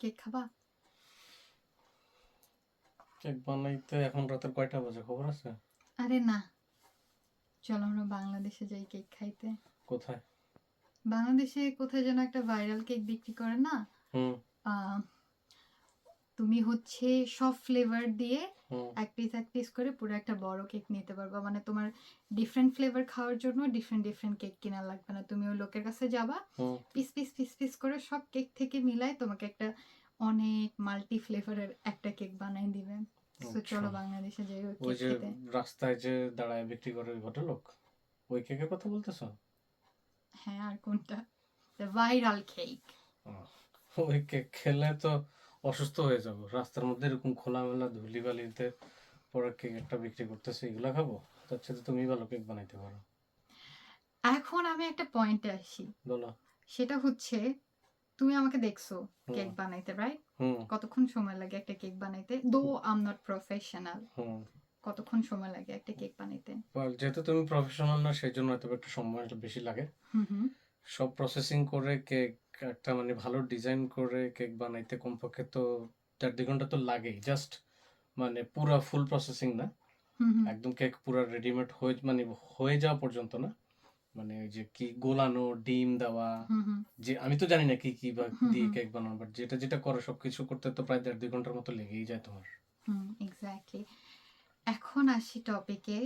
Cake খাবা? Cake বানাইতে এখন রাতের কয়টা বাজে খবর আছে? আরে না। চলো আমরা বাংলাদেশে যাই কেক খাইতে। কোথায়? বাংলাদেশে কোথায় যেন একটা ভাইরাল কেক বিক্রি করে না? তুমি হচ্ছে সব ফ্লেভার দিয়ে এক পিস এক পিস করে পুরো একটা বড় কেক নিতে পারবা। মানে তোমার ডিফারেন্ট ফ্লেভার খাওয়ার জন্য ডিফারেন্ট ডিফারেন্ট কেক কেনা লাগবে না। তুমি ওই লোকের কাছে যাবা পিস পিস পিস পিস করে সব কেক থেকে মিলাই তোমাকে একটা অনেক মাল্টি ফ্লেভারের একটা কেক বানাই দিবে। তো চলো আচ্ছা। বাংলাদেশে যাই ওই যে রাস্তায় যে দাঁড়ায় বিক্রি করে ওই ভদ্রলোক ওই কেকের কথা বলতেছো? হ্যাঁ আর কোনটা? দ্য ভাইরাল কেক ওই কেক খেলে তো অসুস্থ হয়ে যাব। রাস্তার মধ্যে এরকম খোলামেলা ধুলি বালিতে পরে কেক একটা বিক্রি করতেছে এগুলা খাব? তার সাথে তুমি ভালো কেক বানাইতে পারো। এখন আমি একটা পয়েন্টে আসি। বলো। সেটা হচ্ছে তুমি আমাকে দেখছ কেক বানাইতে রাইট কতক্ষণ সময় লাগে একটা কেক বানাইতে? দো আম নট প্রফেশনাল কতক্ষণ সময় লাগে একটা কেক বানাইতে? যেহেতু তুমি প্রফেশনাল না সেই জন্য হয়তো একটু সময় বেশি লাগে। সব প্রসেসিং করে কেক একটা মানে ভালো ডিজাইন করে কেক বানাইতে কমপক্ষে তো চার দুই ঘণ্টা তো লাগেই। জাস্ট মানে পুরা ফুল প্রসেসিং না। একদম কেক পুরা রেডিমেড হয়ে মানে হয়ে যাওয়া পর্যন্ত না। মানে ওই যে কি গোলানো ডিম দেওয়া যে আমি তো জানি না কি কি বা দিয়ে কেক বানানো বাট যেটা যেটা করো সবকিছু করতে তো প্রায় দেড় দুই ঘণ্টার মতো লেগেই যায় তোমার। এক্স্যাক্টলি এখন আসি টপিকে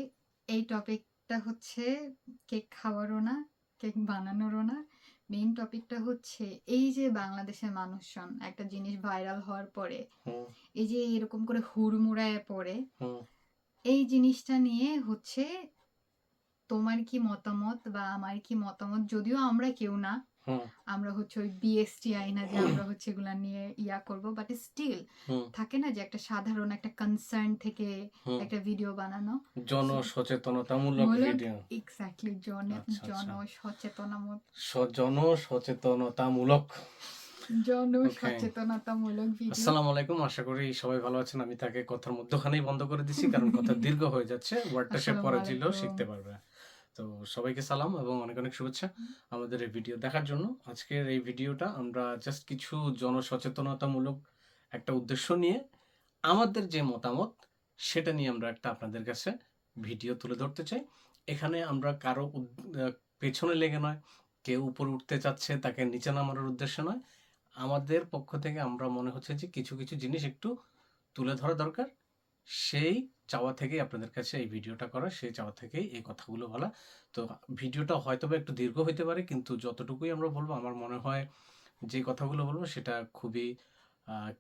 এই টপিকটা হচ্ছে কেক খাওয়ারও না কেক বানানোরও না। মেইন টপিকটা হচ্ছে এই যে বাংলাদেশের মানুষজন একটা জিনিস ভাইরাল হওয়ার পরে এই যে এরকম করে হুড়মুড়ায় পড়ে এই জিনিসটা নিয়ে হচ্ছে তোমার কি মতামত বা আমার কি মতামত যদিও আমরা কেউ না আমরা হচ্ছে ওই বিএসটি আইনা যে আমরা হচ্ছে এগুলা নিয়ে ইয়া করব বাট স্টিল থাকে না যে একটা সাধারণ একটা কনসার্ন থেকে একটা ভিডিও বানানো। জন সচেতনতামূলক মূলক- ভিডিও এক্স্যাক্টলি জন আচ্ছা, আচ্ছা। সচেতনামূলক স- জন সচেতনতামূলক জন সচেতনতামূলক ভিডিও আসসালামু আলাইকুম আশা করি সবাই ভালো আছেন। আমি তাকে কথার মধ্যখানেই বন্ধ করে দিছি কারণ কথা দীর্ঘ হয়ে যাচ্ছে। ওয়ার্ডটা সে পরে ছিল শিখতে পারবে। তো সবাইকে সালাম এবং অনেক অনেক শুভেচ্ছা আমাদের এই ভিডিও দেখার জন্য। আজকের এই ভিডিওটা আমরা জাস্ট কিছু জনসচেতনতামূলক একটা উদ্দেশ্য নিয়ে আমাদের যে মতামত সেটা নিয়ে আমরা একটা আপনাদের কাছে ভিডিও তুলে ধরতে চাই। এখানে আমরা কারও পেছনে লেগে নয়, কেউ উপরে উঠতে চাচ্ছে, তাকে নিচে নামানোর উদ্দেশ্য নয়। আমাদের পক্ষ থেকে আমরা মনে হচ্ছে যে কিছু কিছু জিনিস একটু তুলে ধরা দরকার। সেই চাওয়া থেকেই আপনাদের কাছে এই ভিডিওটা করা সেই চাওয়া থেকেই এই কথাগুলো বলা। তো ভিডিওটা হয়তো বা একটু দীর্ঘ হইতে পারে কিন্তু যতটুকুই আমরা বলব আমার মনে হয় যে কথাগুলো বলব সেটা খুবই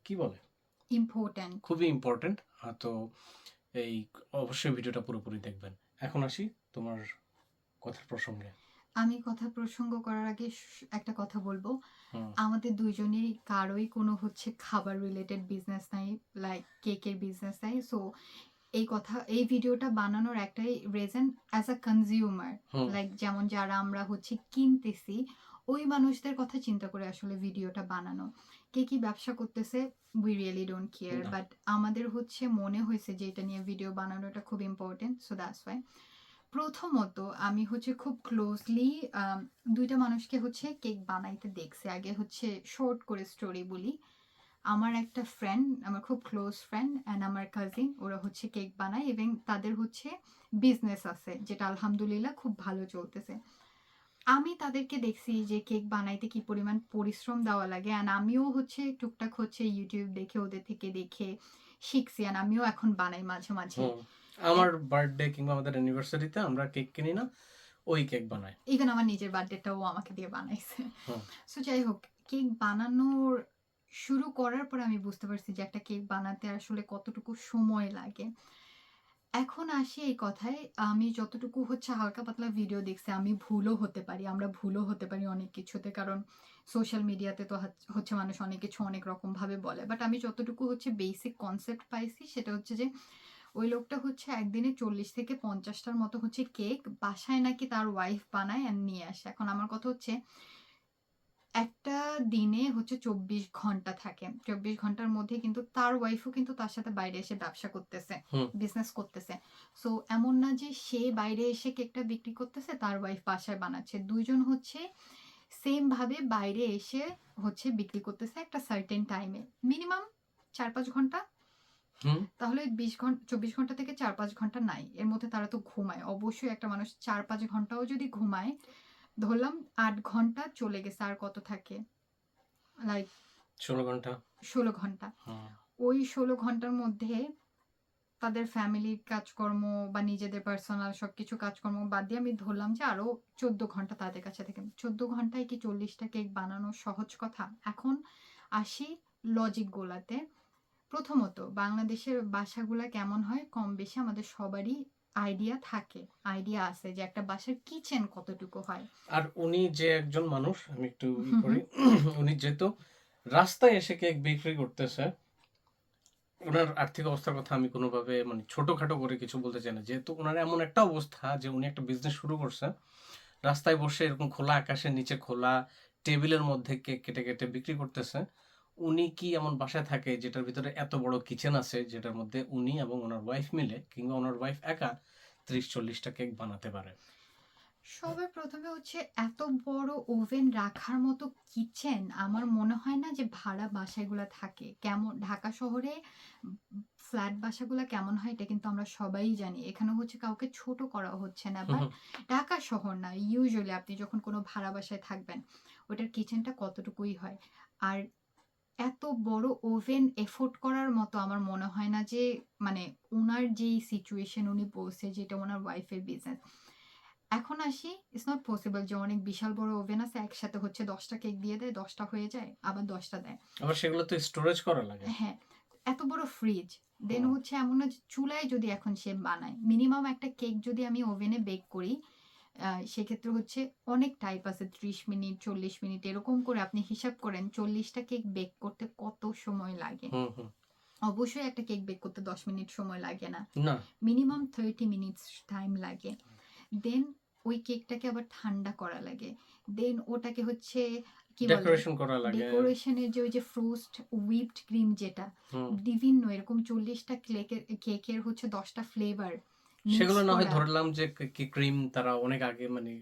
কি বলে? ইম্পর্ট্যান্ট খুবই ইম্পর্টেন্ট তো এই অবশ্যই ভিডিওটা পুরোপুরি দেখবেন। এখন আসি তোমার কথার প্রসঙ্গে। আমি কথা প্রসঙ্গ করার আগে একটা কথা বলব। আমাদের দুইজনেরই কারোই কোনো হচ্ছে খাবার রিলেটেড বিজনেস নাই লাইক কেকের বিজনেস নাই। সো এই কথা এই ভিডিওটা বানানোর একটাই reason as a consumer like যেমন যারা আমরা হচ্ছে কিনতেছি ওই মানুষদের কথা চিন্তা করে আসলে ভিডিওটা বানানো। কে কি ব্যবসা করতেছে we really don't care but আমাদের হচ্ছে মনে হয়েছে যে এটা নিয়ে ভিডিও বানানোটা খুব ইম্পর্টেন্ট সো দ্যাটস ওয়াই প্রথমত আমি হচ্ছে খুব ক্লোজলি দুইটা মানুষকে হচ্ছে কেক বানাইতে দেখছি। আগে হচ্ছে শর্ট করে স্টোরি বলি। আমার একটা ফ্রেন্ড আমার খুব ক্লোজ ফ্রেন্ড অ্যান্ড আমার কাজিন ওরা হচ্ছে কেক বানায় এবং তাদের হচ্ছে বিজনেস আছে, যেটা আলহামদুলিল্লাহ খুব ভালো চলতেছে। আমি তাদেরকে দেখছি যে কেক বানাইতে কি পরিমাণ পরিশ্রম দেওয়া লাগে অ্যান্ড আমিও হচ্ছে টুকটাক হচ্ছে ইউটিউব দেখে, ওদের থেকে দেখে শিখছি অ্যান্ড আমিও এখন বানাই মাঝে মাঝে। আমার বার্থডে কিংবা আমাদের অ্যানিভার্সারিতে আমরা কেক কিনি না ওই কেক বানাই। ইভেন আমার নিজের বার্থডেটাও আমাকে দিয়ে বানাইছে। সো যাই হোক কেক বানানোর শুরু করার পর আমি বুঝতে পারছি যে একটা কেক বানাতে আসলে কতটুকু সময় লাগে। এখন আসি এই কথায় আমি যতটুকু হচ্ছে হালকা পাতলা ভিডিও দেখছি আমি ভুলও হতে পারি আমরা ভুলও হতে পারি অনেক কিছুতে কারণ সোশ্যাল মিডিয়াতে তো হচ্ছে মানুষ অনেক কিছু অনেক রকম ভাবে বলে। বাট আমি যতটুকু হচ্ছে বেসিক কনসেপ্ট পাইছি সেটা হচ্ছে যে ওই লোকটা হচ্ছে একদিনে চল্লিশ থেকে পঞ্চাশটার মতো হচ্ছে কেক বাসায় নাকি তার ওয়াইফ বানায় আর নিয়ে আসে। এখন আমার কথা হচ্ছে একটা দিনে হচ্ছে চব্বিশ ঘণ্টা থাকে। চব্বিশ ঘণ্টার মধ্যে কিন্তু তার ওয়াইফও কিন্তু তার সাথে বাইরে এসে ব্যবসা করতেছে বিজনেস করতেছে। সো এমন না যে সে বাইরে এসে কেকটা বিক্রি করতেছে তার ওয়াইফ বাসায় বানাচ্ছে। দুইজন হচ্ছে সেম ভাবে বাইরে এসে হচ্ছে বিক্রি করতেছে একটা সার্টেন টাইমে মিনিমাম চার পাঁচ ঘণ্টা তাহলে বিশ ঘণ্টা চব্বিশ ঘণ্টা থেকে চার পাঁচ ঘণ্টা নাই। এর মধ্যে তারা তো ঘুমায়। অবশ্যই একটা মানুষ চার পাঁচ ঘন্টাও যদি ঘুমায় ধরলাম আট ঘণ্টা চলে গেছে আর কত থাকে? লাইক ষোলো ঘণ্টা। ষোলো ঘণ্টা। ওই ষোলো ঘণ্টার মধ্যে তাদের ফ্যামিলির কাজকর্ম বা নিজেদের পার্সোনাল সবকিছু কাজকর্ম বাদ দিয়ে আমি ধরলাম যে আরও চোদ্দ ঘণ্টা তাদের কাছে থেকে। চোদ্দ ঘন্টায় কি চল্লিশটা কেক বানানো সহজ কথা? এখন আসি লজিক গোলাতে। প্রথমত বাংলাদেশের বাসাগুলা কেমন হয়? কম বেশি আমাদের সবারই আইডিয়া থাকে আইডিয়া আছে যে একটা বাসার কিচেন কতটুকু হয়। আর উনি যে একজন মানুষ আমি একটু ই করি উনি যেহেতু রাস্তায় এসে কেক বিক্রি করতেছে ওনার আর্থিক অবস্থার কথা আমি কোনোভাবে মানে ছোটখাটো করে কিছু বলতে চাই না। যেহেতু ওনার এমন একটা অবস্থা যে উনি একটা বিজনেস শুরু করছে রাস্তায় বসে এরকম খোলা আকাশের নিচে খোলা টেবিলের মধ্যে কেক কেটে কেটে বিক্রি করতেছে উনি কি এমন বাসায় থাকে যেটার ভিতরে এত বড় কিচেন আছে যেটার মধ্যে উনি এবং ওনার ওয়াইফ মিলে কিংবা ওনার ওয়াইফ একা ত্রিশ চল্লিশটা কেক বানাতে পারে? সবার প্রথমে হচ্ছে এত বড় ওভেন রাখার মতো কিচেন আমার মনে হয় না যে ভাড়া বাসাগুলো থাকে। কেমন ঢাকা শহরে ফ্ল্যাট বাসাগুলো কেমন হয় এটা কিন্তু আমরা সবাই জানি। এখানে হচ্ছে কাউকে ছোট করা হচ্ছে না বা ঢাকা শহর না। ইউজুয়ালি আপনি যখন কোনো ভাড়া বাসায় থাকবেন ওটার কিচেনটা কতটুকুই হয়? আর এত বড় ওভেন এফোর্ড করার মতো আমার মনে হয় না যে মানে ওনার যেই সিচুয়েশন উনি বলছে যেটা ওনার ওয়াইফের বিজনেস এখন আসি ইটস নট পসিবল যে অনেক বিশাল বড় ওভেন আছে একসাথে হচ্ছে দশটা কেক দিয়ে দেয় দশটা হয়ে যায় আবার দশটা দেয়। আবার সেগুলো তো স্টোরেজ করা লাগে। হ্যাঁ এত বড় ফ্রিজ দেন হচ্ছে এমন না যে চুলায় যদি এখন সে বানায় মিনিমাম একটা কেক যদি আমি ওভেনে বেক করি সেক্ষেত্রে হচ্ছে অনেক টাইপ আছে। ত্রিশ মিনিট চল্লিশ মিনিট এরকম করে আপনি হিসাব করেন চল্লিশটা কেক বেক করতে কত সময় লাগে। অবশ্যই একটা কেক বেক করতে দশ মিনিট সময় লাগে না। না। মিনিমাম থার্টি মিনিটস টাইম লাগে। দেন ওই কেকটাকে আবার ঠান্ডা করা লাগে। দেন ওটাকে হচ্ছে কি ডেকোরেশন করা লাগে। ডেকোরেশনের যে ওই যে ফ্রোস্ট হুইপড ক্রিম যেটা বিভিন্ন এরকম চল্লিশটা কেকের কেকের হচ্ছে দশটা ফ্লেভার সেগুলো না হয় ধরলাম যে কি ক্রিম তারা অনেক আগে মানে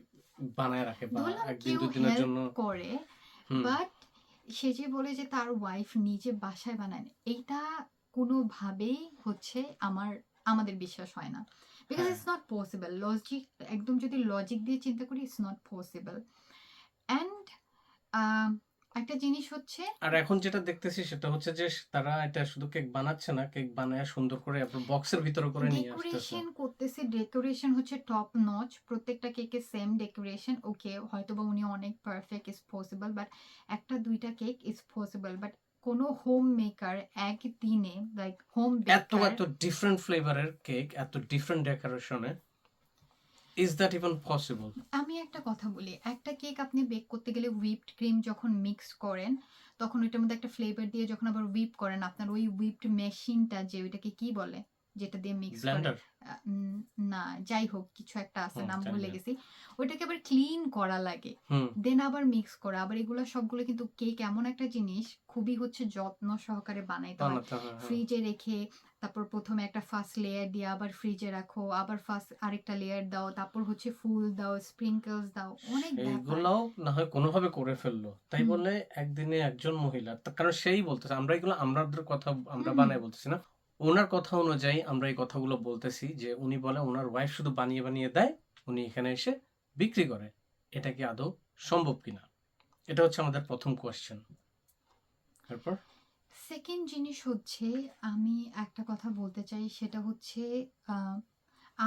বানায় রাখে বা একদিন দুদিনের জন্য। করে বাট সে যে বলে যে তার ওয়াইফ নিজে বাসায় বানায় এইটা কোনোভাবেই হচ্ছে আমার আমাদের বিশ্বাস হয় না। Because. It's not possible logic একদম যদি লজিক দিয়ে চিন্তা করি ইটস নট পসিবল অ্যান্ড একটা জিনিস হচ্ছে আর এখন যেটা দেখতেছি সেটা হচ্ছে যে তারা এটা শুধু কেক বানাচ্ছে না কেক বানায় সুন্দর করে বক্সের ভিতরে করে নিয়ে আসতেছে। ডেকোরেশন করতেছে ডেকোরেশন হচ্ছে টপ নচ প্রত্যেকটা কেকে সেম ডেকোরেশন ওকে হয়তো বা উনি অনেক পারফেক্ট ইজ পসিবল বাট একটা দুইটা কেক ইজ পসিবল বাট কোনো হোম মেকার এক দিনে লাইক হোম এত এত ডিফারেন্ট ফ্লেভারের কেক এত ডিফারেন্ট ডেকোরেশনে ইজ দ্যাট ইভেন পসিবল আমি একটা কথা বলি, একটা কেক আপনি বেক করতে গেলে হুইপড ক্রিম যখন মিক্স করেন, তখন ওইটার মধ্যে একটা ফ্লেভার দিয়ে যখন আবার হুইপ করেন, আপনার ওই হুইপড মেশিনটা যে ওইটাকে কি বলে? যেটা দিয়ে মিক্স করে। না যাই হোক কিছু একটা আছে নাম ভুলে গেছি। ওইটাকে আবার ক্লিন করা লাগে। দেন আবার মিক্স করা। আবার এগুলো সবগুলো কিন্তু কেক এমন একটা জিনিস খুবই হচ্ছে যত্ন সহকারে বানাইতে হয়। বানাতে হয়। ফ্রিজে রেখে তারপর প্রথমে একটা ফার্স্ট লেয়ার দিয়ে আবার ফ্রিজে রাখো আবার ফার্স্ট আরেকটা লেয়ার দাও তারপর হচ্ছে ফুল দাও স্প্রিঙ্কলস দাও অনেক এইগুলাও না হয় কোনোভাবে করে ফেলল। তাই। বলে একদিনে একজন মহিলা কারণ সেই বলতেছে আমরা এগুলো আমাদের কথা আমরা বানাই বলতেছি না। ওনার কথা অনুযায়ী আমরা এই কথাগুলো বলতেছি যে উনি বলে ওনার ওয়াইফ শুধু বানিয়ে বানিয়ে দেয়, উনি এখানে এসে বিক্রি করে। এটা কি আদৌ সম্ভব কিনা? এটা হচ্ছে আমাদের প্রথম কোয়েশ্চেন তারপর সেকেন্ড জিনিস হচ্ছে, আমি একটা কথা বলতে চাই, সেটা হচ্ছে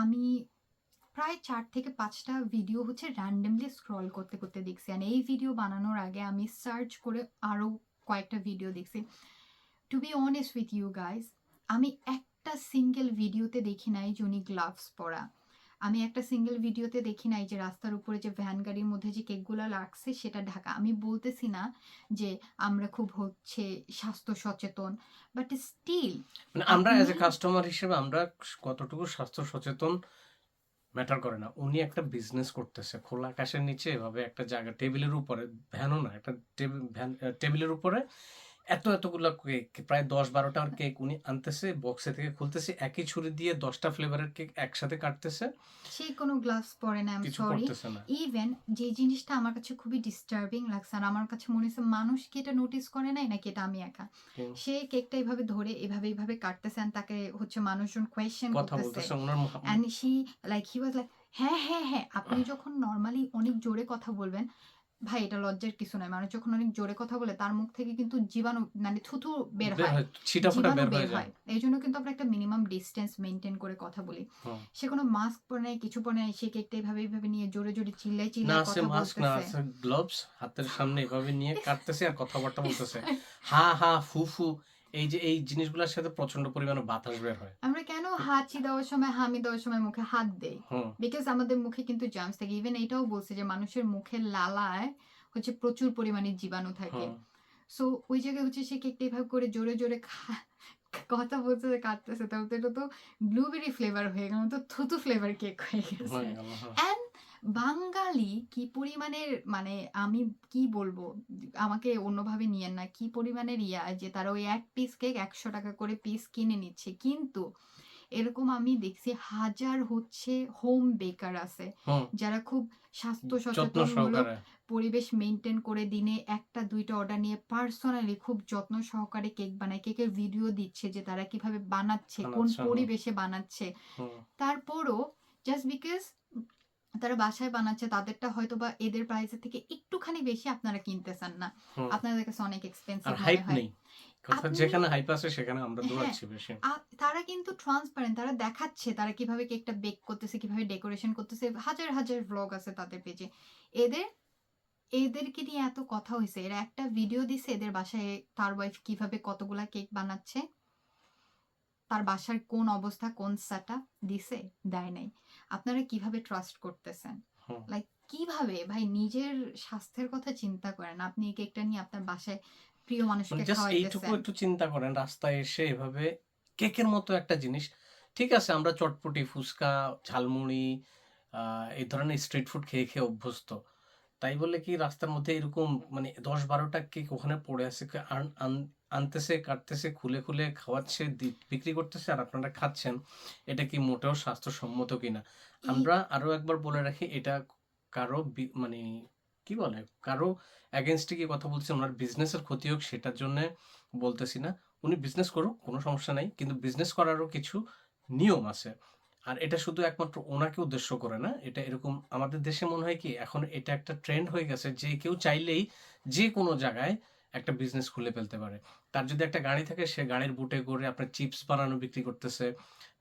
আমি প্রায় চার থেকে পাঁচটা ভিডিও হচ্ছে র্যান্ডমলি স্ক্রল করতে করতে দেখছি। আর এই ভিডিও বানানোর আগে আমি সার্চ করে আরও কয়েকটা ভিডিও দেখছি। To be honest with you guys আমি একটা সিঙ্গেল ভিডিওতে দেখি নাই যে উনি গ্লাভস পরা। আমি একটা সিঙ্গেল ভিডিওতে দেখি নাই যে রাস্তার উপরে যে ভ্যান গাড়ির মধ্যে যে কেকগুলো লাগছে সেটা ঢাকা। আমি বলতেছি না যে আমরা খুব হচ্ছে স্বাস্থ্য সচেতন বাট স্টিল মানে আমরা অ্যাজ এ কাস্টমার হিসেবে আমরা কতটুকু স্বাস্থ্য সচেতন ম্যাটার করে না। উনি একটা বিজনেস করতেছে খোলা আকাশের নিচে এভাবে একটা জায়গা টেবিলের উপরে ভ্যানও না একটা টেবিল ভ্যান টেবিলের উপরে এত এতগুলো কেক প্রায় দশ বারোটার কেক উনি আনতেছে বক্সে থেকে খুলতেছে একই ছুরি দিয়ে দশটা ফ্লেভারের কেক একসাথে কাটতেছে। সে কোনো গ্লাভস পরে না কিছু সরি ইভেন যে জিনিসটা আমার কাছে খুবই ডিস্টার্বিং লাগছে আর আমার কাছে মনে হচ্ছে মানুষ কি এটা নোটিস করে নাই নাকি এটা আমি একা। সে কেকটা এভাবে ধরে এভাবে এভাবে কাটতেছে তাকে হচ্ছে মানুষজন কোয়েশ্চেন কথা করতেছে। And she like he was like হ্যাঁ হ্যাঁ হ্যাঁ আপনি যখন নর্মালি অনেক জোরে কথা বলবেন ভাই এটা লজ্জার কিছু নয়। মানুষ যখন অনেক জোরে কথা বলে তার মুখ থেকে কিন্তু জীবাণু মানে থুথু বের হয়। হয় জীবাণু বের হয় এই জন্য কিন্তু আমরা একটা মিনিমাম ডিস্টেন্স মেনটেন করে কথা বলি। সে কোনো মাস্ক পরে নাই কিছু পরে নাই সে কেকটা এইভাবে এইভাবে নিয়ে জোরে জোরে চিল্লাই না চিল্লাই বলছে কথা মাস্ক না আছে গ্লোভস হাতের সামনে এভাবে নিয়ে কাটতেছে আর কথাবার্তা বলতেছে। হা হা ফু ফু। এই যে এই জিনিসগুলোর সাথে প্রচণ্ড পরিমাণে বাতাস বের হয়। আমরা কেন হাঁচি দেওয়ার সময় হামি দেওয়ার সময় মুখে হাত দেই? বিকজ আমাদের মুখে কিন্তু জার্মস থাকে। ইভেন এটাও বলছে যে মানুষের মুখের লালায় হচ্ছে প্রচুর পরিমাণে জীবাণু থাকে। সো ওই জায়গায় হচ্ছে সে কেকটা এভাবে করে জোরে জোরে কথা বলতে কাটতেছে তাহলে তো এটা তো ব্লুবেরি ফ্লেভার হয়ে গেল। তো থুতু ফ্লেভার কেক হয়ে গেছে। অ্যান্ড বাঙালি কি পরিমাণের মানে আমি কি বলব? আমাকে অন্যভাবে নিয়েন না। কি পরিমাণের ইয়া যে তারা ওই এক পিস কেক একশো টাকা করে পিস কিনে নিচ্ছে। কিন্তু এরকম আমি দেখছি হাজার হচ্ছে হোম বেকার আছে। যারা খুব স্বাস্থ্য সচেতনমূলক পরিবেশ মেনটেন করে দিনে একটা দুইটা অর্ডার নিয়ে পার্সোনালি খুব যত্ন সহকারে কেক বানায়। কেকের ভিডিও দিচ্ছে যে তারা কীভাবে বানাচ্ছে কোন পরিবেশে বানাচ্ছে। তারপরও জাস্ট বিকজ তারা বাসায় বানাচ্ছে তাদেরটা হয়তো বা এদের প্রাইসের থেকে একটুখানি বেশি আপনারা কিনতেছেন না। আপনাদের কাছে অনেক এক্সপেন্সিভ মনে হয়। যেখানে হাইপ আছে সেখানে আমরা হ্যাঁ। দৌড়াচ্ছি বেশি। তারা কিন্তু ট্রান্সপারেন্ট তারা দেখাচ্ছে তারা কীভাবে কেকটা বেক করতেছে কীভাবে ডেকোরেশন করতেছে হাজার হাজার ব্লগ আছে তাদের পেজে এদের এদেরকে নিয়ে এত কথা হয়েছে এরা একটা ভিডিও দিছে এদের বাসায় তার ওয়াইফ কীভাবে কতগুলা কেক বানাচ্ছে। তার বাসার কোন অবস্থা কোন সেটা দিছে দেয় নাই। আপনারা কীভাবে ট্রাস্ট করতেছেন? লাইক কীভাবে? ভাই নিজের স্বাস্থ্যের কথা চিন্তা করেন। আপনি এই কেকটা নিয়ে আপনার বাসায় প্রিয় মানুষকে মানে জাস্ট এইটুকু একটু চিন্তা করেন রাস্তায় এসে এভাবে কেকের মতো একটা জিনিস। ঠিক আছে আমরা চটপটি ফুচকা ঝালমুড়ি আহ, এই ধরনের স্ট্রিট ফুড খেয়ে খেয়ে অভ্যস্ত। তাই বলে কি রাস্তার মধ্যে এরকম মানে দশ বারোটা কেক ওখানে পড়ে আছে আনতেছে কাটতেছে খুলে খুলে খাওয়াচ্ছে বিক্রি করতেছে আর আপনারা খাচ্ছেন এটা কি মোটেও স্বাস্থ্যসম্মত কিনা? আমরা আরও একবার বলে রাখি এটা কারও মানে কি বলে কারও অ্যাগেনস্টে কি কথা বলছি ওনার বিজনেসের ক্ষতি হোক সেটার জন্য বলতেছি না। উনি বিজনেস করুক কোনো সমস্যা নাই কিন্তু বিজনেস করারও কিছু নিয়ম আছে। আর এটা শুধু একমাত্র ওনাকে উদ্দেশ্য করে না এটা এরকম আমাদের দেশে মনে হয় কি এখন এটা একটা ট্রেন্ড হয়ে গেছে যে কেউ চাইলেই যে কোনো জায়গায় একটা বিজনেস খুলে ফেলতে পারে। তার যদি একটা গাড়ি থাকে, সে গাড়ির বুটে করে আপনার চিপস বানানো, বিক্রি করতেছে।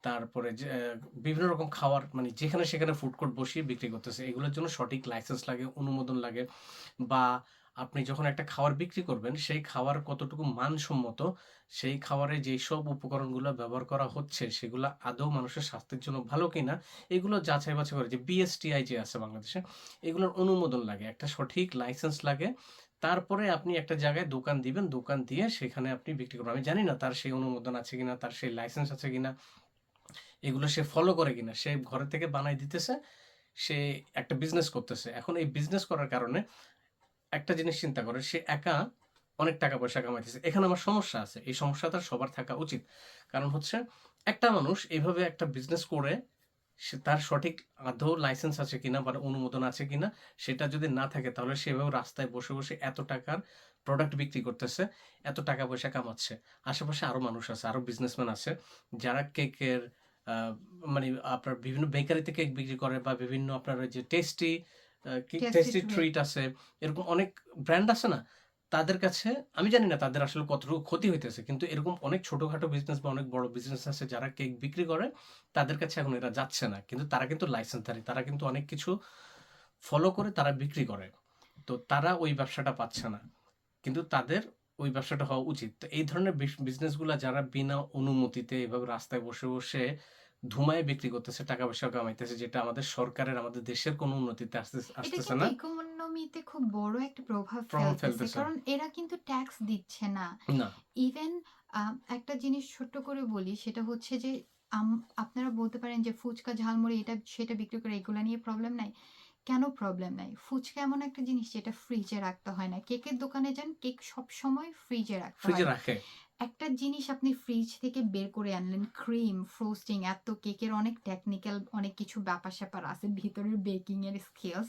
তারপরে বিভিন্ন রকম খাওয়ার মানে যেখানে সেখানে ফুড কোর্ট বসিয়ে বিক্রি করতেছে। এগুলোর জন্য সঠিক লাইসেন্স লাগে, অনুমোদন লাগে। বা আপনি যখন একটা খাবার বিক্রি করবেন, সেই খাবার কতটুকু মানসম্মত, সেই খাবারে যেই সব উপকরণগুলো ব্যবহার করা হচ্ছে, সেগুলো আদৌ মানুষের স্বাস্থ্যের জন্য ভালো কিনা, এগুলো যাচাই বাছাই করে, যে বিএসটিআই যে আছে বাংলাদেশে, এগুলোর অনুমোদন লাগে। একটা সঠিক লাইসেন্স লাগে তারপরে আপনি একটা জায়গায় দোকান দিবেন, দোকান দিয়ে সেখানে আপনি বিক্রি করবেন। আমি জানি না তার সেই অনুমোদন আছে কিনা, তার সেই লাইসেন্স আছে কিনা, এগুলো সে ফলো করে কিনা। সে ঘরে থেকে বানাই দিতেছে, সে একটা বিজনেস করতেছে। এখন এই বিজনেস করার কারণে একটা জিনিস চিন্তা করে, সে একা অনেক টাকা পয়সা কামাইতেছে। এখানে আমার সমস্যা আছে, এই সমস্যাটা সবার থাকা উচিত। কারণ হচ্ছে একটা মানুষ এইভাবে একটা বিজনেস করে সে তার সঠিক আদৌ লাইসেন্স আছে কিনা বা অনুমোদন আছে কিনা সেটা যদি না থাকে তাহলে সেভাবে রাস্তায় বসে বসে এত টাকার প্রোডাক্ট বিক্রি করতেছে এত টাকা পয়সা কামাচ্ছে। আশেপাশে আরও মানুষ আছে আরও বিজনেসম্যান আছে যারা কেকের মানে আপনার বিভিন্ন বেকারিতে কেক বিক্রি করে বা বিভিন্ন আপনার ওই যে টেস্টি টেস্টি। ট্রিট আছে। এরকম অনেক ব্র্যান্ড আছে না? তাদের কাছে আমি জানি না তাদের আসলে কতটুকু ক্ষতি হইতেছে কিন্তু এরকম অনেক ছোটখাটো বিজনেস বা অনেক বড় বিজনেস আছে যারা কেক বিক্রি করে তাদের কাছে এখন এরা যাচ্ছে না। কিন্তু তারা কিন্তু লাইসেন্সধারী তারা কিন্তু অনেক কিছু ফলো করে তারা বিক্রি করে। তো তারা ওই ব্যবসাটা পাচ্ছে না। কিন্তু তাদের ওই ব্যবসাটা হওয়া উচিত। তো এই ধরনের বিজনেসগুলো যারা বিনা অনুমতিতে এভাবে রাস্তায় বসে বসে ধুমায় বিক্রি করতেছে টাকা পয়সা কামাইতেছে যেটা আমাদের সরকারের আমাদের দেশের কোনো উন্নতিতে আসতে আসতেছে না। ইকোনমিতে খুব বড় একটা প্রভাব ফেলতেছে। কারণ এরা কিন্তু ট্যাক্স দিচ্ছে না। না। ইভেন একটা জিনিস ছোট্ট করে বলি সেটা হচ্ছে যে আপনারা বলতে পারেন যে ফুচকা ঝালমুড়ি এটা সেটা বিক্রি করে এগুলো নিয়ে প্রবলেম নাই। কেন প্রবলেম নাই? ফুচকা এমন একটা জিনিস যেটা ফ্রিজে রাখতে হয় না। কেকের দোকানে যান কেক সব সময় ফ্রিজে রাখতে হয়। রাখে। একটা জিনিস আপনি ফ্রিজ থেকে বের করে আনলেন ক্রিম ফ্রোস্টিং এত কেকের অনেক টেকনিক্যাল অনেক কিছু ব্যাপার স্যাপার আছে ভিতরের বেকিং এর স্কিলস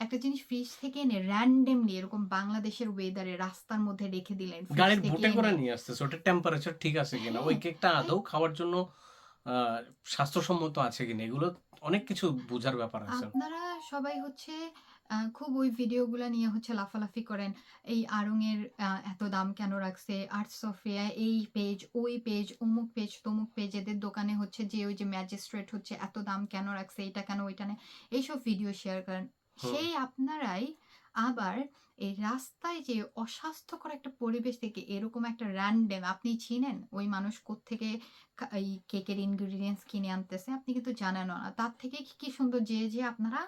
একটা জিনিস ফ্রিজ থেকে এনে র্যান্ডমলি এরকম বাংলাদেশের ওয়েদারে রাস্তার মধ্যে রেখে দিলেন গাড়ির ভুটে করে নিয়ে আসতেছে ওটার টেম্পারেচার ঠিক আছে কিনা ওই হ্যাঁ, কেকটা আদৌ খাওয়ার জন্য স্বাস্থ্যসম্মত আছে কিনা এগুলো অনেক কিছু বোঝার ব্যাপার আছে। আপনারা সবাই হচ্ছে খুব ওই ভিডিওগুলো নিয়ে হচ্ছে লাফালাফি করেন এই আড়ংয়ের আহ, এত দাম কেন রাখছে আর্ট সফিয়া এই পেজ ওই পেজ অমুক পেজ তমুক পেজ এদের দোকানে হচ্ছে যে ওই যে ম্যাজিস্ট্রেট হচ্ছে এত দাম কেন রাখছে এটা কেন ওইটা নেই এইসব ভিডিও শেয়ার করেন। সেই আপনারাই আবার এই রাস্তায় যে অস্বাস্থ্যকর একটা পরিবেশ থেকে এরকম একটা র্যান্ডেম আপনি চিনেন ওই মানুষ কোত্থেকে কা- এই কেকের ইনগ্রিডিয়েন্টস কিনে আনতেছে আপনি কিন্তু জানেনও না। তার থেকে কি সুন্দর যে যে আপনারা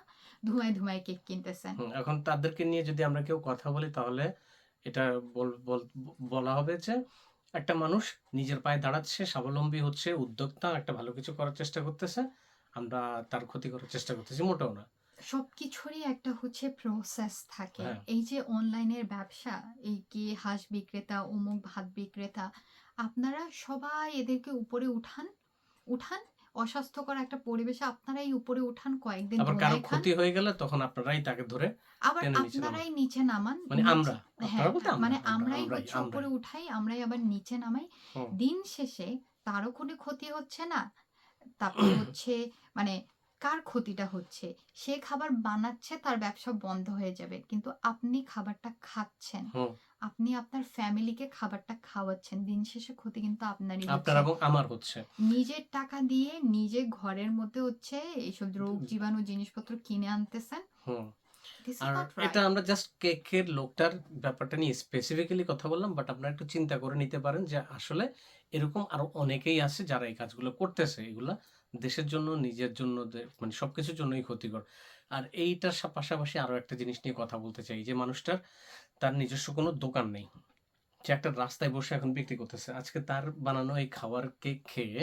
ধুমায় ধুমায় কেক কিনতেছেন। এখন তাদেরকে নিয়ে যদি আমরা কেউ কথা বলি তাহলে এটা বল- বল- বলা হবে যে একটা মানুষ নিজের পায়ে দাঁড়াচ্ছে স্বাবলম্বী হচ্ছে উদ্যোক্তা একটা ভালো কিছু করার চেষ্টা করতেছে আমরা তার ক্ষতি করার চেষ্টা করতেছি মোটেও না। সবকিছুরই একটা হচ্ছে প্রসেস থাকে। হ্যাঁ। এই যে অনলাইনের ব্যবসা এই কি হাঁস বিক্রেতা অমুক ভাত বিক্রেতা আপনারা সবাই এদেরকে উপরে উঠান উঠান অস্বাস্থ্যকর একটা পরিবেশে আপনারাই উপরে উঠান কয়েকদিন আবার কারও ক্ষতি হয়ে গেলে তখন আপনারাই তাকে ধরে আবার। আপনারাই নিচে নামান মানে আমরা হ্যাঁ আমরা, মানে আমরাই আমরাই, হচ্ছে উপরে উঠাই আমরাই আবার নিচে নামাই। দিন শেষে তারও কোনো ক্ষতি হচ্ছে না। তারপর হচ্ছে মানে কার ক্ষতিটা হচ্ছে? সে খাবার বানাচ্ছে তার ব্যবসা বন্ধ হয়ে যাবে। কিন্তু আপনি খাবারটা খাচ্ছেন। আপনি আপনার ফ্যামিলিকে খাবারটা খাওয়াচ্ছেন। দিন শেষে ক্ষতি কিন্তু আপনারই আপনার এবং আমার হচ্ছে। নিজের টাকা দিয়ে নিজে ঘরের মধ্যে হচ্ছে এইসব রোগ জীবাণু জিনিসপত্র কিনে আনতেছেন। আর এটা আমরা জাস্ট কেকের লোকটার ব্যাপারটা নিয়ে স্পেসিফিক্যালি কথা বললাম বাট আপনারা একটু চিন্তা করে নিতে পারেন যে আসলে এরকম আরও অনেকেই আছে যারা এই কাজগুলো করতেছে। এগুলা দেশের জন্য নিজের জন্য মানে সবকিছুর জন্যই ক্ষতিকর। আর এইটার পাশাপাশি আরও একটা জিনিস নিয়ে কথা বলতে চাই যে মানুষটার তার নিজস্ব কোনো দোকান নেই। যে একটা রাস্তায় বসে এখন বিক্রি করতেছে। আজকে তার বানানো এই খাবার কেক খেয়ে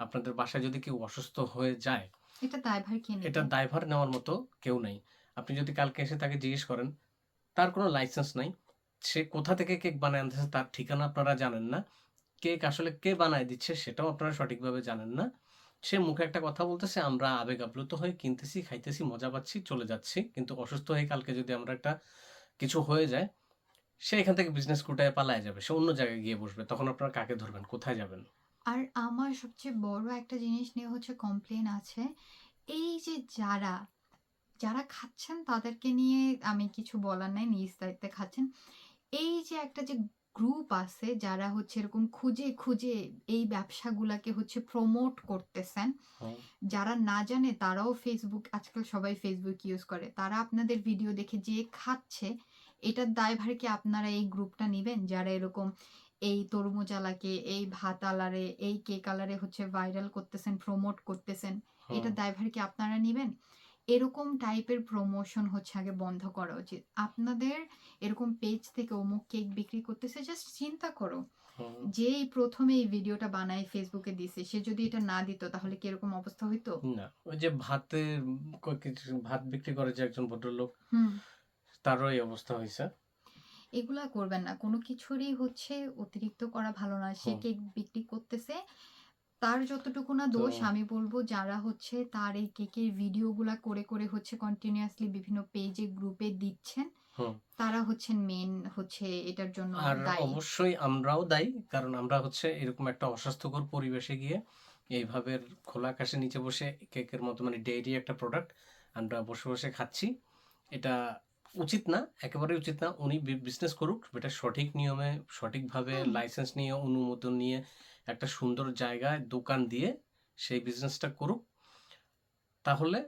আপনাদের বাসায় যদি কেউ অসুস্থ হয়ে যায় এটা দায়ভার? এটা দায়ভার নেওয়ার মতো কেউ নেই। আপনি যদি কালকে এসে তাকে জিজ্ঞেস করেন, তার কোনো লাইসেন্স নাই। সে কোথা থেকে কেক বানায় আনতেছে তার ঠিকানা আপনারা জানেন না। কেক আসলে কে বানায় দিচ্ছে সেটাও আপনারা সঠিকভাবে জানেন না। সে মুখে একটা কথা বলতেছে, আমরা আবেগ আপ্লুত হয়ে কিনতেছি, খাইতেছি, মজা পাচ্ছি, চলে যাচ্ছি। কিন্তু অসুস্থ হয়ে কালকে যদি আমরা একটা কিছু হয়ে যায়, সে এখান থেকে বিজনেস কুটায় পালায় যাবে। সে অন্য জায়গায় গিয়ে বসবে। তখন আপনারা কাকে ধরবেন? কোথায় যাবেন? আর আমার সবচেয়ে বড় একটা জিনিস নিয়ে হচ্ছে কমপ্লেন আছে। এই যে যারা যারা খাচ্ছেন তাদেরকে নিয়ে আমি কিছু বলার নাই নিজ দায়িত্বে খাচ্ছেন। এই যে একটা যে গ্রুপ আছে যারা হচ্ছে এরকম খুঁজে খুঁজে এই ব্যবসাগুলাকে হচ্ছে প্রমোট করতেছেন যারা না জানে তারাও ফেসবুক আজকাল সবাই ফেসবুক ইউজ করে। তারা আপনাদের ভিডিও দেখে যে খাচ্ছে এটার দায়ভার কি আপনারা এই গ্রুপটা নেবেন? যারা এরকম এই তরমুজ আলাকে এই ভাত আলারে এই কেক আলারে হচ্ছে ভাইরাল করতেছেন প্রমোট করতেছেন হুম। এটার দায়ভার কি আপনারা নেবেন? এরকম টাইপের প্রমোশন হচ্ছে আগে বন্ধ করা উচিত। আপনাদের এরকম পেজ থেকে অমুক কেক বিক্রি করতেছে জাস্ট চিন্তা করো। যেই প্রথমে এই ভিডিওটা বানায় ফেসবুকে দিছে সে যদি এটা না দিত তাহলে কি এরকম অবস্থা হইতো? না ওই যে ভাতে কিছু ভাত বিক্রি করে যে একজন ভদ্রলোক হুম। তারও এই অবস্থা হয়েছে এগুলা করবেন না। কোনো কিছুরই হচ্ছে অতিরিক্ত করা ভালো না। সে কেক বিক্রি করতেছে তার যতটুকু না দোষ আমি বলব যারা হচ্ছে তার এই কেকের ভিডিওগুলা করে করে হচ্ছে কন্টিনিউয়াসলি বিভিন্ন পেজে গ্রুপে দিচ্ছেন তারা হচ্ছেন মেন হচ্ছে এটার জন্য আর অবশ্যই আমরাও দায়ী কারণ আমরা হচ্ছে এরকম একটা অস্বাস্থ্যকর পরিবেশে গিয়ে এইভাবে খোলা আকাশে নিচে বসে কেকের মতো মানে ডেইরি একটা প্রোডাক্ট আমরা বসে বসে খাচ্ছি। এটা উচিত না একেবারে উচিত না। উনি বিজনেস করুক এটা সঠিক নিয়মে সঠিকভাবে। লাইসেন্স নিয়ে অনুমোদন নিয়ে একটা সুন্দর জায়গায় দোকান দিয়ে সেই বিজনেসটা করুক। তাহলে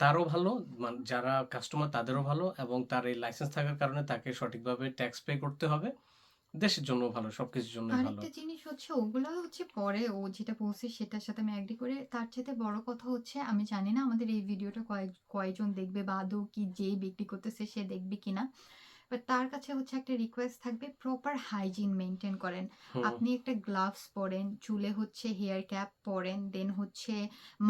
তারও ভালো মানে যারা কাস্টমার তাদেরও ভালো এবং তার এই লাইসেন্স থাকার কারণে তাকে সঠিকভাবে ট্যাক্স পে করতে হবে। দেশের জন্য ভালো, সবকিছুর জন্য ভালো। আরেকটা জিনিস হচ্ছে, ওগুলা হচ্ছে পরে ও যেটা বলছে সেটার সাথে আমি অ্যাগ্রি করে, তার চাইতে বড় কথা হচ্ছে, আমি জানি না আমাদের এই ভিডিওটা কয় কয়জন দেখবে বা আদৌ কি যেই বিক্রি করতেছে সে দেখবে কিনা। বাট তার কাছে হচ্ছে একটা রিকোয়েস্ট থাকবে প্রপার হাইজিন মেনটেন করেন। আপনি একটা গ্লাভস পরেন চুলে হচ্ছে হেয়ার ক্যাপ পরেন দেন হচ্ছে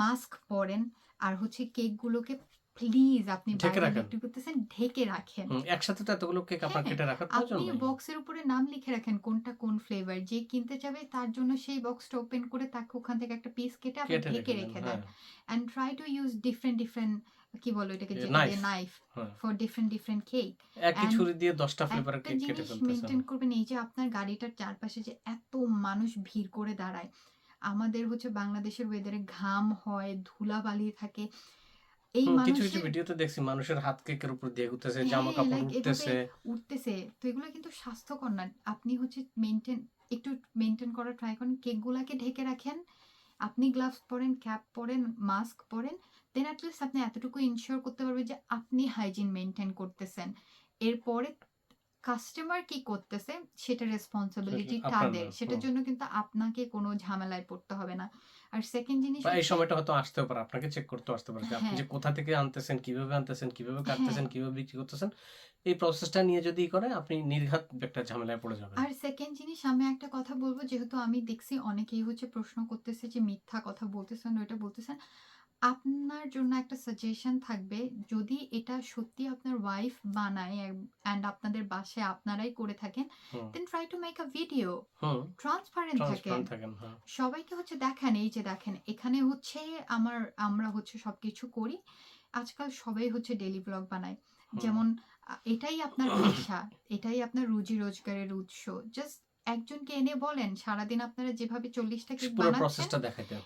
মাস্ক পরেন আর হচ্ছে কেকগুলোকে প্লিজ আপনি ঢেকে রাখেন। বিক্রি করতেছেন ঢেকে রাখেন। একসাথে তো এতগুলো কেক আপনার হ্যাঁ, কেটে রাখার প্রয়োজন আপনি বক্সের উপরে নাম লিখে রাখেন কোনটা কোন ফ্লেভার যে কিনতে যাবে তার জন্য সেই বক্সটা ওপেন করে তাকে ওখান থেকে একটা পিস কেটে আপনি ঢেকে রেখে দেন হ্যাঁ। Try to use different different কি বলো এটাকে দিয়ে knife for different different cake একই ছুরি দিয়ে দশটা ফ্লেভারের কেক কেটে ফেলতেছেন মেনটেন করবেন এই যে আপনার গাড়িটার চারপাশে যে এত মানুষ ভিড় করে দাঁড়ায়। আমাদের হচ্ছে বাংলাদেশের ওয়েদারে ঘাম হয় ধুলাবালি থাকে। এই কিছু কিছু ভিডিওতে দেখছি মানুষের হাত কেকের উপর দিয়ে ঘুরতেছে হ্যাঁ, জামা কাপড় উঠতেছে। উঠতেছে। তো এগুলো কিন্তু স্বাস্থ্যকর না। আপনি হচ্ছে মেনটেন একটু মেনটেন করার ট্রাই করেন কেকগুলাকে ঢেকে রাখেন। আপনি গ্লাভস পরেন ক্যাপ পরেন মাস্ক পরেন দেন অ্যাটলিস্ট আপনি এতটুকু ইনশিওর করতে পারবেন যে আপনি হাইজিন মেনটেন করতেছেন। এরপরে কাস্টমার কি করতেছে সেটা রেসপন্সিবিলিটি তাদের। সেটার জন্য কিন্তু আপনাকে কোনো ঝামেলায় পড়তে হবে না। আর সেকেন্ড জিনিস এই সময়টা হয়তো আসতেও পারে আপনাকে চেক করতে আসতে পারে আপনি হ্যাঁ। যে কোথা থেকে আনতেছেন কীভাবে আনতেছেন কীভাবে কাটতেছেন হ্যাঁ। কীভাবে বিক্রি করতেছেন এই প্রসেসটা নিয়ে যদি করে আপনি নির্ঘাত একটা ঝামেলায় পড়ে যাবেন। আর সেকেন্ড জিনিস আমি একটা কথা বলব যেহেতু আমি দেখছি অনেকেই হচ্ছে প্রশ্ন করতেছে যে মিথ্যা কথা বলতেছেন ওইটা বলতেছেন। আপনার জন্য একটা সাজেশন থাকবে যদি এটা সত্যি আপনার ওয়াইফ বানায় অ্যান্ড আপনাদের বাসায় আপনারাই করে থাকেন then try to make a video transparent থাকেন। হ্যাঁ। সবাইকে হচ্ছে দেখান এই যে দেখেন এখানে হচ্ছে আমার আমরা হচ্ছে সবকিছু করি আজকাল সবাই হচ্ছে ডেলি ব্লগ বানায়। যেমন এটাই আপনার পেশা এটাই আপনার রুজি রোজগারের উৎস জাস্ট একজনকে এনে বলেন সারাদিন আপনারা যেভাবে চল্লিশটা কেক বানাচ্ছেন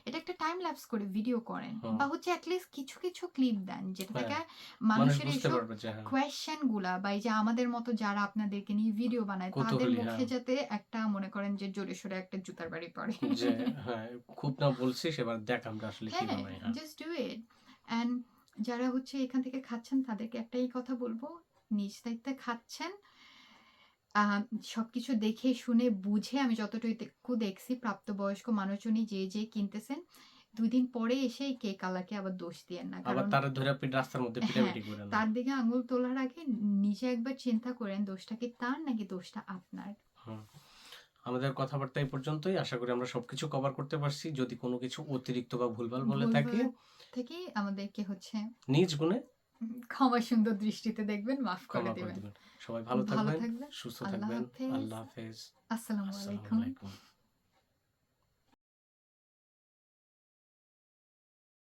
এটা একটা টাইম ল্যাপস করে ভিডিও করেন বা হচ্ছে অ্যাটলিস্ট কিছু কিছু ক্লিপ দেন যেটা হ্যাঁ, থেকে মানুষের এইসব পারবে হ্যাঁ। কোয়েশ্চেনগুলা বা এই যে আমাদের মতো যারা আপনাদেরকে নিয়ে ভিডিও বানায় তাদের মুখে হ্যাঁ। যাতে একটা মনে করেন যে জোরে সোরে একটা জুতার বাড়ি পড়ে হ্যাঁ খুব না বলছি সেবার দেখ আমরা আসলে কি বানাই জাস্ট ডু ইট অ্যান্ড যারা হচ্ছে এখান থেকে খাচ্ছেন তাদেরকে একটাই কথা বলব নিজ দায়িত্বে খাচ্ছেন আহ, সবকিছু দেখে শুনে বুঝে আমি যতটুকু দেখছি প্রাপ্তবয়স্ক মানুষজনই যে যে কিনতেছেন দুই দিন পরে এসে এই কেক আলাকে আবার দোষ দিয়েন না। আবার কারণ তারা ধরে পিঠ রাস্তার মধ্যে হ্যাঁ, পিটাপিটি করে তার দিকে আঙুল তোলার আগে নিজে একবার চিন্তা করেন দোষটা কি তার নাকি দোষটা আপনার। আমাদের কথাবার্তা এই পর্যন্তই। আশা করি আমরা সবকিছু কভার করতে পারছি। যদি কোনো কিছু অতিরিক্ত বা ভুলভাল বলে থাকি বলা আমাদেরকে হচ্ছে নিজ গুণে ক্ষমা সুন্দর দৃষ্টিতে দেখবেন মাফ করে দেবেন। সবাই ভালো থাকবেন সুস্থ থাকবেন আল্লাহ হাফেজ। আসসালামু আলাইকুম।